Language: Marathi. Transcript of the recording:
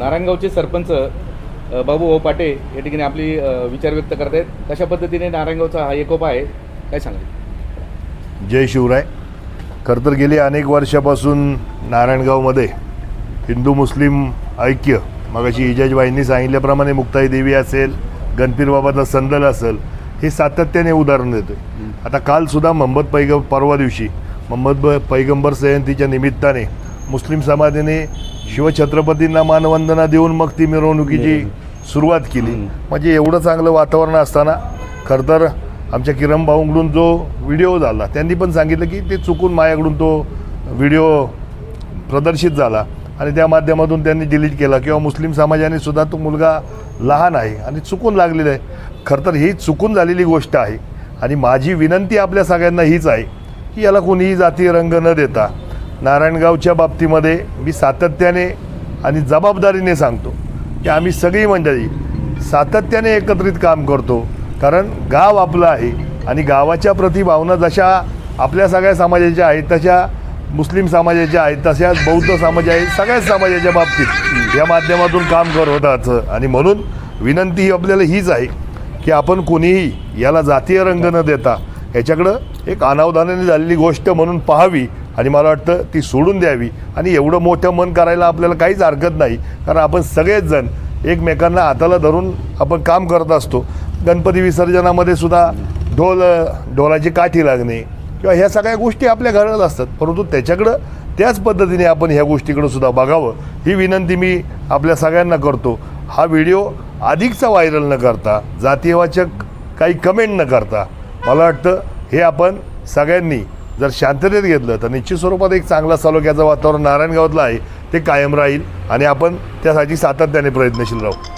नारायणगावचे सरपंच बाबू भाऊ पाटे या ठिकाणी आपली विचार व्यक्त करत आहेत. कशा पद्धतीने नारायणगावचा हा एकोपा आहे? काय सांगाल? जय शिवराय. खरं तर गेली अनेक वर्षापासून नारायणगावमध्ये हिंदू मुस्लिम ऐक्य मगाशी इजाजबाईंनी सांगितल्याप्रमाणे मुक्ताई देवी असेल गणपीरबाबाचा संदल असेल हे सातत्याने उदाहरण देतो आता कालसुद्धा मोहम्मद पैग परवा दिवशी मोहम्मद ब- पैगंबर जयंतीच्या निमित्ताने मुस्लिम समाजाने शिवछत्रपतींना मानवंदना देऊन मग ती मिरवणुकीची सुरुवात केली. म्हणजे एवढं चांगलं वातावरण असताना खरं तर आमच्या किरण भाऊंकडून जो व्हिडिओ झाला त्यांनी पण सांगितलं की ते चुकून माझ्याकडून तो व्हिडिओ प्रदर्शित झाला आणि त्या माध्यमातून त्यांनी डिलीट केला किंवा मुस्लिम समाजाने सुद्धा तो मुलगा लहान आहे आणि चुकून लागलेला आहे. खरं तर ही चुकून झालेली गोष्ट आहे आणि माझी विनंती आपल्या सगळ्यांना हीच आहे की याला कोणीही जातीय रंग न देता नारायणगावच्या बाबतीमध्ये मी सातत्याने आणि जबाबदारीने सांगतो की आम्ही सगळी मंडळी सातत्याने एकत्रित काम करतो. कारण गाव आपलं आहे आणि गावाच्या प्रति भावना जशा आपल्या सगळ्या समाजाच्या आहेत तशा मुस्लिम समाजाच्या आहेत तशाच बौद्ध समाज आहेत सगळ्याच समाजाच्या बाबतीत. या माध्यमातून काम करत होताचं. आणि म्हणून विनंती ही आपल्याला हीच आहे की आपण कोणीही याला जातीय रंग न देता याच्याकडं एक अनावधानाने झालेली गोष्ट म्हणून पाहावी. आणि मला वाटतं ती सोडून द्यावी. आणि एवढं मोठं मन करायला आपल्याला काहीच हरकत नाही. कारण आपण सगळेच जण एकमेकांना हाताला धरून आपण काम करत असतो. गणपती विसर्जनामध्ये सुद्धा ढोल ढोलाची काठी लागणे किंवा ह्या सगळ्या गोष्टी आपल्या घरात असतात. परंतु त्याच्याकडं त्याच पद्धतीने आपण ह्या गोष्टीकडं सुद्धा बघावं. ही विनंती मी आपल्या सगळ्यांना करतो. हा व्हिडिओ अधिकचा व्हायरल न करता जातीयवाचक काही कमेंट न करता मला वाटतं हे आपण सगळ्यांनी जर शांततेत घेतलं तर निश्चित स्वरूपात एक चांगला तालुक्याचं वातावरण नारायणगावातलं आहे ते कायम राहील आणि आपण त्यासाठी सातत्याने प्रयत्नशील राहू.